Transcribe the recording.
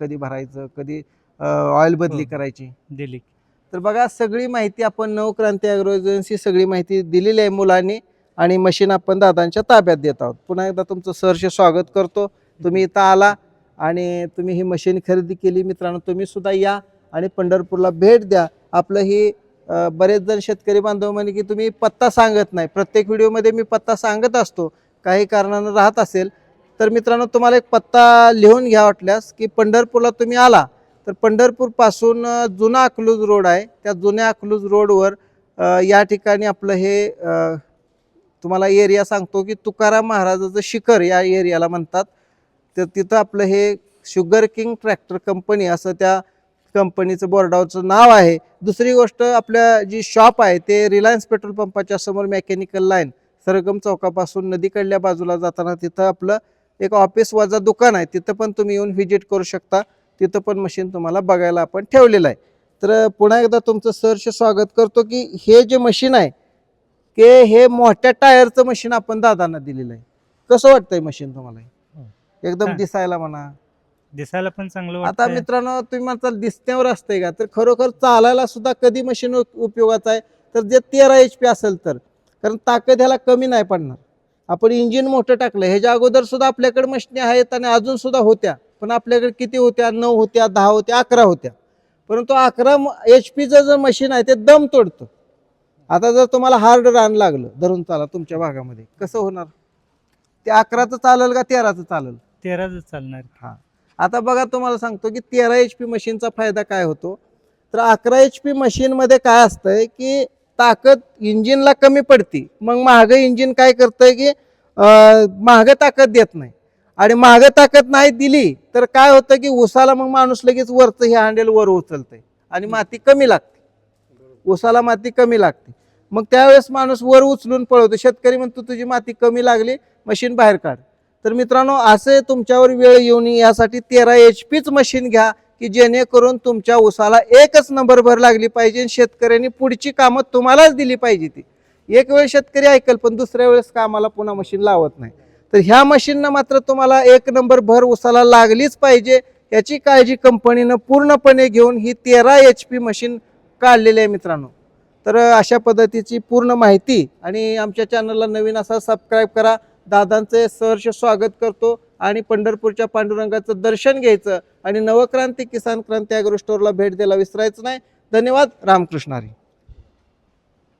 कधी भरायचं कधी ऑइल बदली हो. करायची. दिली. तर बघा सगळी माहिती आपण नवक्रांती अॅग्रो एजन्सी सगळी माहिती दिलेली आहे मुलांनी आणि मशीन आपण दादांच्या ताब्यात देत आहोत. पुन्हा एकदा तुमचं सहर्ष स्वागत करतो. तुम्ही इथं आला आणि तुम्ही ही मशीन खरेदी केली. मित्रांनो तुम्ही सुद्धा या आणि पंढरपूरला भेट द्या. आपलं ही बरेच जण शेतकरी बांधव म्हणे की तुम्ही पत्ता सांगत नाही. प्रत्येक व्हिडिओमध्ये मी पत्ता सांगत असतो. काही कारणानं राहत असेल तर मित्रांनो तुम्हाला एक पत्ता लिहून घ्या वाटल्यास की पंढरपूरला तुम्ही आला तर पंढरपूरपासून जुना अकलूज रोड आहे. त्या जुन्या अकलूज रोडवर या ठिकाणी आपलं हे तुम्हाला एरिया सांगतो की तुकाराम महाराजाचं शिखर या एरियाला म्हणतात. तर तिथं आपलं हे शुगर किंग ट्रॅक्टर कंपनी असं त्या कंपनीचं बोर्डावरचं नाव आहे. दुसरी गोष्ट आपल्या जी शॉप आहे ते रिलायन्स पेट्रोल पंपाच्या समोर मेकॅनिकल लाईन सरगम चौकापासून नदीकडल्या बाजूला जाताना तिथं आपलं एक ऑफिस वजा दुकान आहे तिथं पण तुम्ही येऊन व्हिजिट करू शकता. तिथं पण मशीन तुम्हाला बघायला आपण ठेवलेलं आहे. तर पुन्हा एकदा तुमचं सहर्ष स्वागत करतो की हे जे मशीन आहे की हे मोठ्या टायरचं मशीन आपण दादांना दिलेलं आहे. कसं वाटतंय मशीन तुम्हाला? हे? एकदम. दिसायला म्हणा. दिसायला पण चांगलं आता. मित्रांनो तुम्ही म्हणताल दिसण्यावर असतंय का? तर खरोखर चालायला सुद्धा कधी मशीन उपयोगाचं आहे? तर जे तेरा एच पी असेल तर कारण ताकद ह्याला कमी नाही पडणार. आपण इंजिन मोठं टाकलं ह्याच्या अगोदर सुद्धा आपल्याकडे मशिनी आहेत आणि अजून सुद्धा होत्या. पण आपल्याकडे किती होत्या? नऊ होत्या दहा होत्या अकरा होत्या. परंतु अकरा एच पीचं जर मशीन आहे ते दम तोडतं. आता जर तुम्हाला हार्ड रान लागलं धरून चाला तुमच्या भागामध्ये. कसं होणार? ते अकराचं चालेल का तेराचं चालेल? तेराच चालणार. हा. आता बघा तुम्हाला सांगतो की तेरा एच पी मशीनचा फायदा काय होतो? तर अकरा एच पी मशीनमध्ये काय असतंय की ताकद इंजिनला कमी पडते. मग महागं इंजिन काय करतंय की महाग महागं ताकद देत नाही. आणि महागं ताकद नाही दिली तर काय होतं की उसाला मग माणूस लगेच वरचं हे हँडल वर उचलतंय. आणि माती कमी लागते. उसाला माती कमी लागते. मग त्यावेळेस माणूस वर उचलून पळवतो. शेतकरी म्हणतो तुझी माती कमी लागली मशीन बाहेर काढ. तर मित्रांनो असे तुमच्यावर वेळ येऊ नये यासाठी तेरा एच पीच मशीन घ्या. की जेणेकरून तुमच्या उसाला एकच नंबर भर लागली पाहिजे आणि शेतकऱ्यांनी पुढची कामं तुम्हालाच दिली पाहिजे ती. एक वेळ शेतकरी ऐकल पण दुसऱ्या वेळेस कामाला पुन्हा मशीन लावत नाही. तर ह्या मशीननं मात्र तुम्हाला एक नंबर भर उसाला लागलीच पाहिजे याची काळजी कंपनीनं पूर्णपणे घेऊन ही तेरा एच पी मशीन काढलेली आहे मित्रांनो. तर अशा पद्धतीची पूर्ण माहिती आणि आमच्या चॅनलला नवीन असा सबस्क्राईब करा. दादांचे सहर्ष स्वागत करतो. आणि पंढरपूरच्या पांडुरंगाचं दर्शन घ्यायचं आणि नवक्रांती किसान क्रांती ॲग्रो स्टोअरला भेट द्यायला विसरायचं नाही. धन्यवाद रामकृष्णारी.